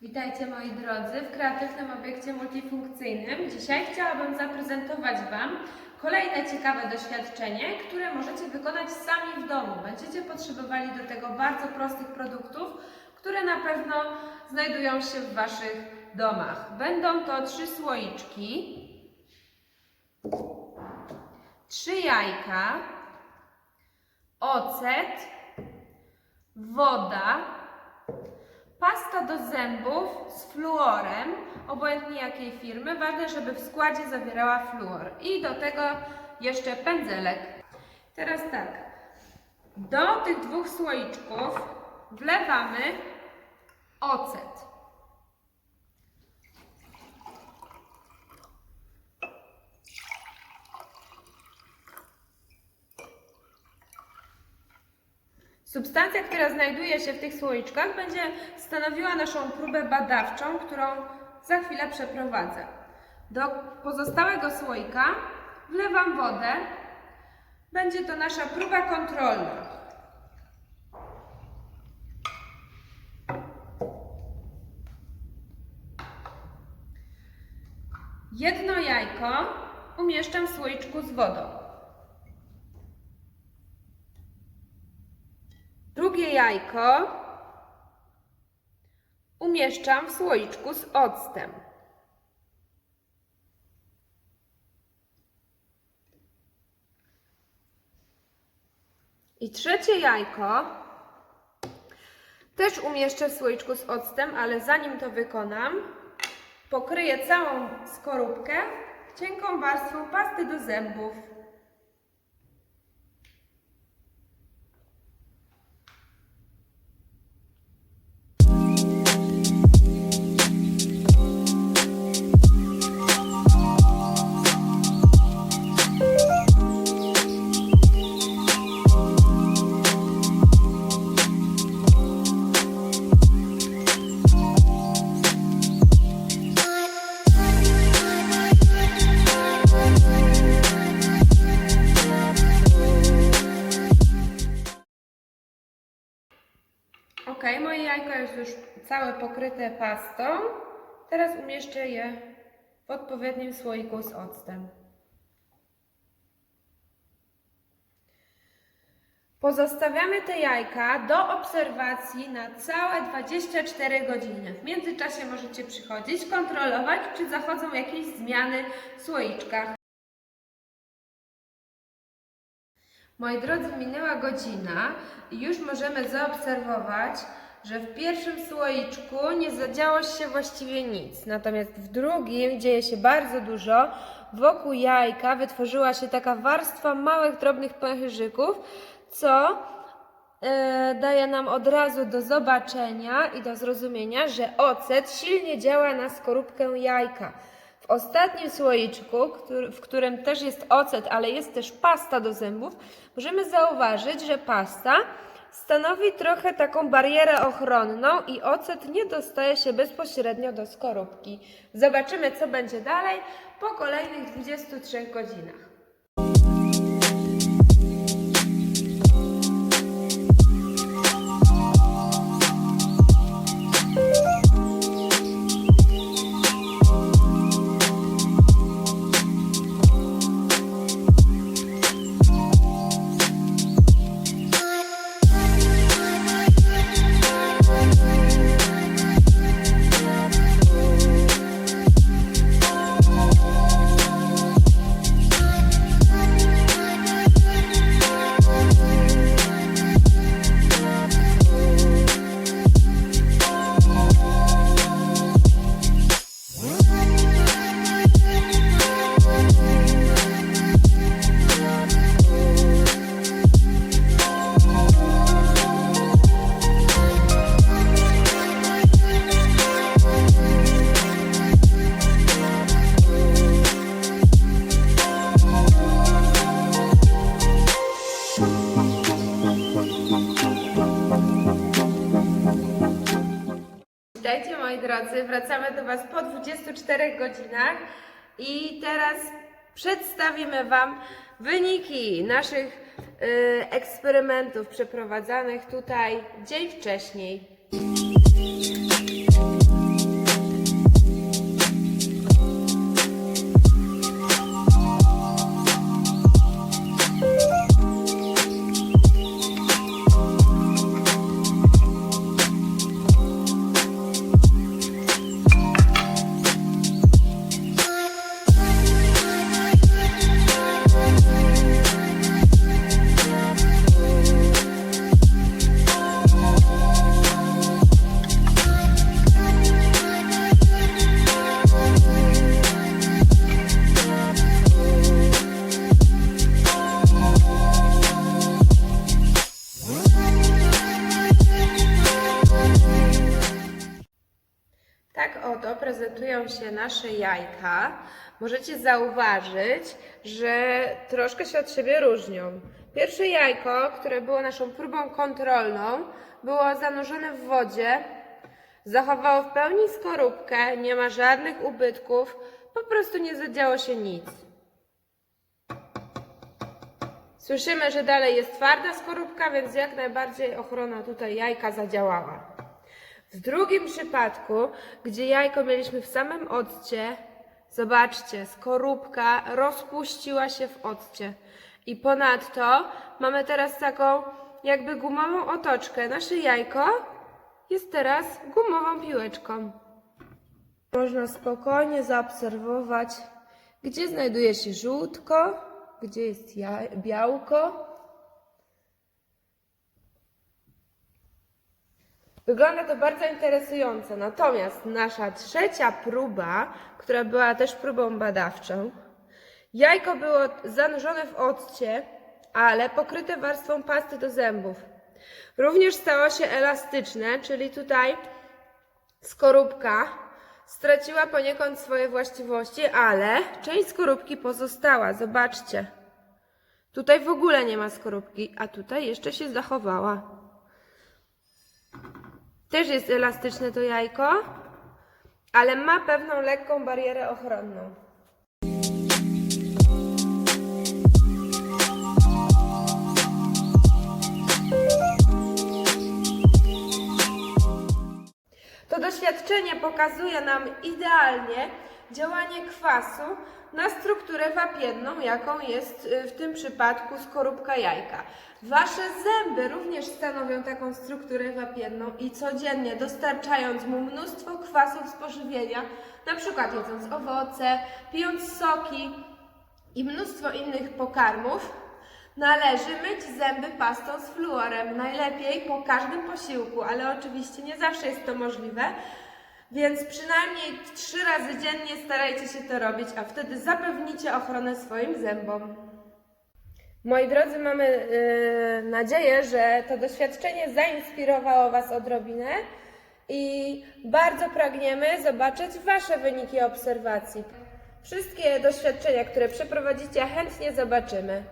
Witajcie moi drodzy w kreatywnym obiekcie multifunkcyjnym. Dzisiaj chciałabym zaprezentować Wam kolejne ciekawe doświadczenie, które możecie wykonać sami w domu. Będziecie potrzebowali do tego bardzo prostych produktów, które na pewno znajdują się w Waszych domach. Będą to trzy słoiczki, trzy jajka, ocet, woda, Pasta do zębów z fluorem, obojętnie jakiej firmy, ważne, żeby w składzie zawierała fluor. I do tego jeszcze pędzelek. Teraz tak, do tych dwóch słoiczków wlewamy ocet. Substancja, która znajduje się w tych słoiczkach, będzie stanowiła naszą próbę badawczą, którą za chwilę przeprowadzę. Do pozostałego słoika wlewam wodę. Będzie to nasza próba kontrolna. Jedno jajko umieszczam w słoiczku z wodą. Jajko umieszczam w słoiczku z octem. I trzecie jajko też umieszczę w słoiczku z octem, ale zanim to wykonam, pokryję całą skorupkę cienką warstwą pasty do zębów. Jest już całe pokryte pastą. Teraz umieszczę je w odpowiednim słoiku z octem. Pozostawiamy te jajka do obserwacji na całe 24 godziny. W międzyczasie możecie przychodzić, kontrolować, czy zachodzą jakieś zmiany w słoiczkach. Moi drodzy, minęła godzina i już możemy zaobserwować, że w pierwszym słoiczku nie zadziało się właściwie nic, natomiast w drugim dzieje się bardzo dużo. Wokół jajka wytworzyła się taka warstwa małych, drobnych pęcherzyków, co e, daje nam od razu do zobaczenia i do zrozumienia, że ocet silnie działa na skorupkę jajka. W ostatnim słoiczku, w którym też jest ocet, ale jest też pasta do zębów, możemy zauważyć, że pasta stanowi trochę taką barierę ochronną i ocet nie dostaje się bezpośrednio do skorupki. Zobaczymy, co będzie dalej po kolejnych 23 godzinach. Witajcie moi drodzy, wracamy do Was po 24 godzinach i teraz przedstawimy Wam wyniki naszych y, eksperymentów przeprowadzanych tutaj dzień wcześniej. Prezentują się nasze jajka, możecie zauważyć, że troszkę się od siebie różnią. Pierwsze jajko, które było naszą próbą kontrolną, było zanurzone w wodzie, zachowało w pełni skorupkę, nie ma żadnych ubytków, po prostu nie zadziało się nic. Słyszymy, że dalej jest twarda skorupka, więc jak najbardziej ochrona tutaj jajka zadziałała. W drugim przypadku, gdzie jajko mieliśmy w samym occie, zobaczcie, skorupka rozpuściła się w occie. I ponadto mamy teraz taką jakby gumową otoczkę. Nasze jajko jest teraz gumową piłeczką. Można spokojnie zaobserwować, gdzie znajduje się żółtko, gdzie jest białko. Wygląda to bardzo interesująco. Natomiast nasza trzecia próba, która była też próbą badawczą, jajko było zanurzone w occie, ale pokryte warstwą pasty do zębów. Również stało się elastyczne, czyli tutaj skorupka straciła poniekąd swoje właściwości, ale część skorupki pozostała. Zobaczcie. Tutaj w ogóle nie ma skorupki, a tutaj jeszcze się zachowała. Też jest elastyczne to jajko, ale ma pewną lekką barierę ochronną. To doświadczenie pokazuje nam idealnie działanie kwasu na strukturę wapienną, jaką jest y, w tym przypadku skorupka jajka. Wasze zęby również stanowią taką strukturę wapienną i codziennie dostarczając mu mnóstwo kwasów z pożywienia, przykład jedząc owoce, pijąc soki i mnóstwo innych pokarmów, należy myć zęby pastą z fluorem. Najlepiej po każdym posiłku, ale oczywiście nie zawsze jest to możliwe. Więc przynajmniej trzy razy dziennie starajcie się to robić, a wtedy zapewnicie ochronę swoim zębom. Moi drodzy, mamy yy, nadzieję, że to doświadczenie zainspirowało Was odrobinę i bardzo pragniemy zobaczyć Wasze wyniki obserwacji. Wszystkie doświadczenia, które przeprowadzicie, chętnie zobaczymy.